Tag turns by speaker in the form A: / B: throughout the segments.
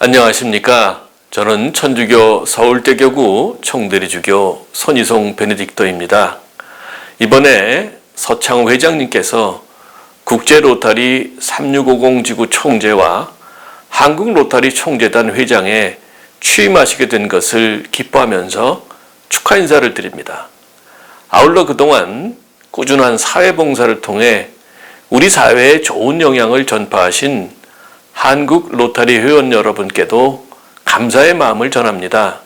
A: 안녕하십니까. 저는 천주교 서울대교구 총대리주교 손이송 베네딕토입니다. 이번에 서창호 회장님께서 국제로타리 3650 지구 총재와 한국로타리 총재단 회장에 취임하시게 된 것을 기뻐하면서 축하 인사를 드립니다. 아울러 그동안 꾸준한 사회봉사를 통해 우리 사회에 좋은 영향을 전파하신 한국 로타리 회원 여러분께도 감사의 마음을 전합니다.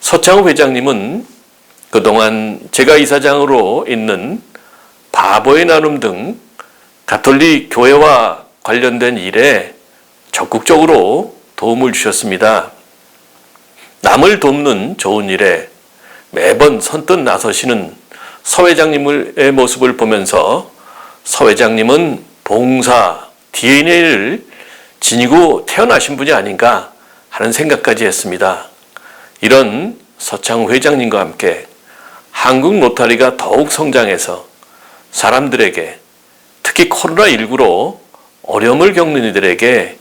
A: 서창호 회장님은 그동안 제가 이사장으로 있는 바보의 나눔 등 가톨릭 교회와 관련된 일에 적극적으로 도움을 주셨습니다. 남을 돕는 좋은 일에 매번 선뜻 나서시는 서 회장님의 모습을 보면서 서 회장님은 봉사 DNA를 지니고 태어나신 분이 아닌가 하는 생각까지 했습니다. 이런 서창우 회장님과 함께 한국 로타리가 더욱 성장해서 사람들에게 특히 코로나19로 어려움을 겪는 이들에게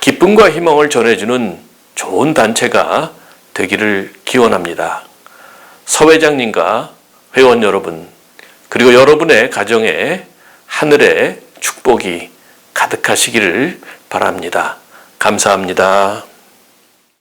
A: 기쁨과 희망을 전해주는 좋은 단체가 되기를 기원합니다. 서 회장님과 회원 여러분, 그리고 여러분의 가정에 하늘의 축복이 가득하시기를 바랍니다. 감사합니다.